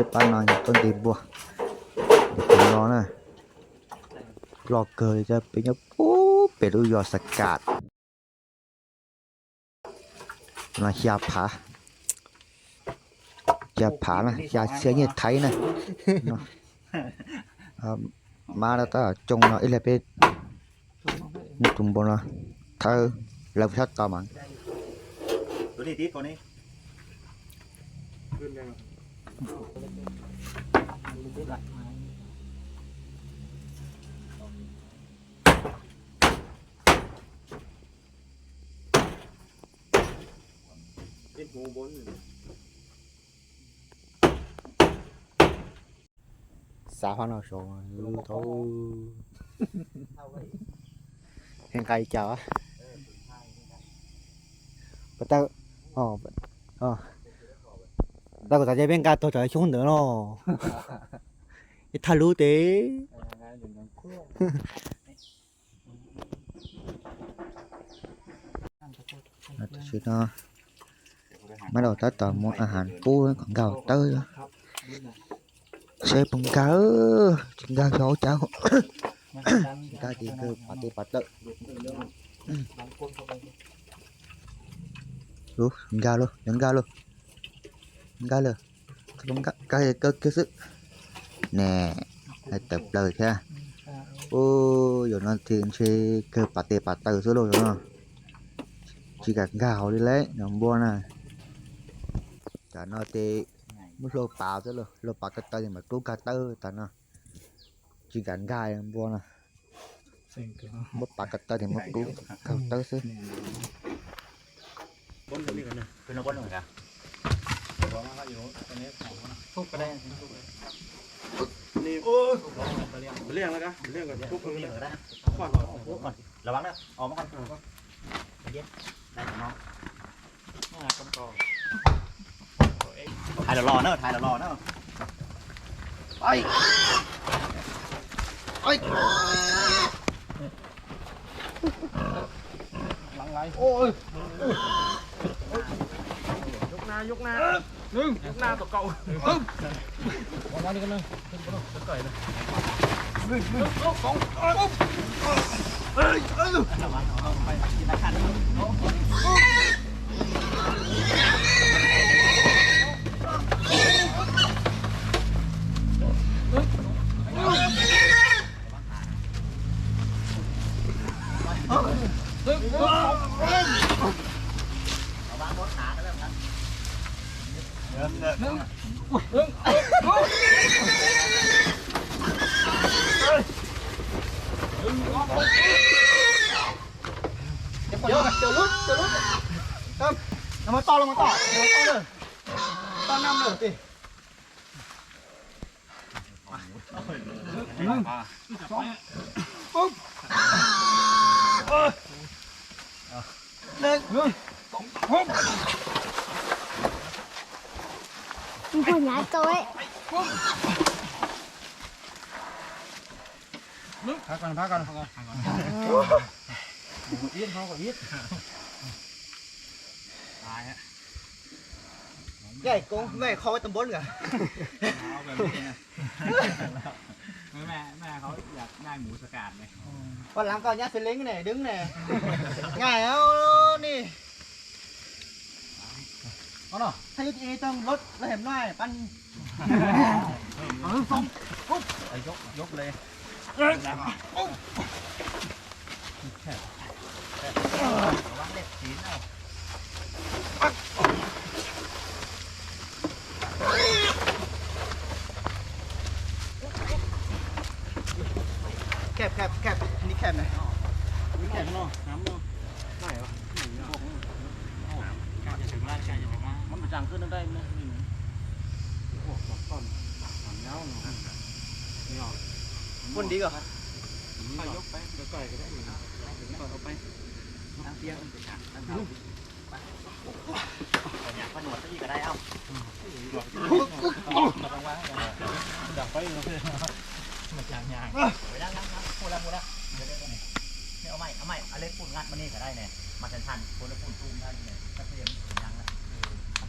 ที่ป้านอยต้นตีบัวเดี๋ยวผมรอนะรอเกยจะไปเนี่ยปุ๊บเป็ดอุยอสกัดนะยาผายาผานะยาเชียงเงี้ยไทยนะมาแล้วตาจงเนาะอิเลเป็ดตุ่มบนเนะเธอเราชัดต่อมันดูนี้ตีก่อนนี่ ดหูบน xã hoa nào số thôi hiện cây chờ bắt tao ờ ờ tao có giải bên cả tôi trời xuống nữa nó thà lú tế chứ nó bắt đầu tới tờ mua à hàn cua còn gầu tới xe bông cá chúng ta số cháu chúng ta chỉ cứ bắt đi bắt đợi luôn ra luôn nhấn ra luôn. 가려 그럼 가 가려 꺾여서 nè tập lời thế à. ô, giờ nó thì chơi cơ bà tê bà tờ số rồi, đúng không? Chỉ cả gạo đi lấy nằm bò này cả nó tê. Mất lô bà rồi. Lô lô bà cái tờ thì mà cứu cả tờ ta nó. Chỉ cả gai nằm bò này mất bà cái tờ thì mất cứu cả tờ chứ Hãy subscribe cho kênh Ghiền Mì Gõ Để không bỏ lỡ những video hấp dẫn หมือนกันเพราะว่าเขาอยู่ตอนนี้ของมันทุบไปได้นี่โอ้ยเรื่องแล้วกันเรื่องกันทุกคนนี่เลยเหรอได้ขวานก่อนทุบก่อนระวังนะออกมาก่อนเย็นได้ของน้องมาคนก่อนถ่ายรอเนอะถ่ายรอเนอะไปไปหลังไรโอ้ยยกหน้ายกหน้า หนึ่งยกหน้าตัวเก่าวันนี้กันเลยตัวก่อยเลยหนึ่งหนึ่งสองสองระวังเอาไปกินอาหารระวังบนขากันแล้วกันเดิน เดินเดี๋ยวเดี๋ยวลุดเดี๋ยวลุดครับเอามาต่อลงมาต่อเดี๋ยวต่อเลยต่อนำเลยสิหนึ่งสองปุ๊บหนึ่งหนึ่งสองปุ๊บ Mình phải nhả tôi พักกันพักกันพักกันอีทเขาก็อีทตายฮะใหญ่กงแม่คอไว้ตำบลเหรอเอาแบบนี้นะแม่แม่เขาอยากได้หมูสกัดเลยวันหลังก็ยัดเซลิงเนี่ยดึงเนี่ยง่ายเอานี่ เอาเนาะถ้ายุติต้องลดแล้วเห็นหน่อยปั้นเอาสองปุ๊บ ไปยกยกเลย ระวังเล็บสีนเอา แคบแคบแคบนี่แคบหน่อยนี่แคบเนาะน้ำเนาะได้เหรอ การจะถึงร้านการจะถึ งร้านมันประจังขึ้นได้ไหมนี่พวกสองต้นสามเงาเนาะนี่ออกคนดีกว่าไปยกไปเดี๋ยวก่อยก็ได้อยู่นะก่อยเอาไปนั่งเตียงไปฉากนั่งเท้าอยากผนวดซะอีกก็ได้เอ้าดังไปเนาะมาจางยางไปนั่งนั่งนั่งพูดแล้วพูดแล้วเดี๋ยวเดี๋ยวเดี๋ยวนี่เอาไม่เอาไม่เอาเล็กพูดงัดมานี่ก็ได้เนี่ยมาชันชันพูดแล้วพูดตูมได้เนี่ยถ้า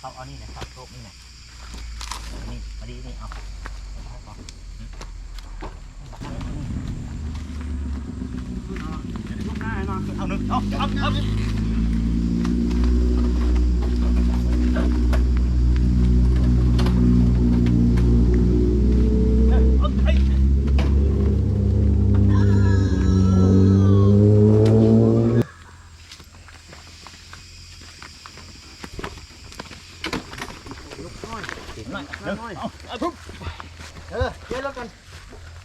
เอาเอานี่หน่ยครับโต๊ะนี่หนะนี่มาดีนี่เอาเอานึกเอาเอาเอา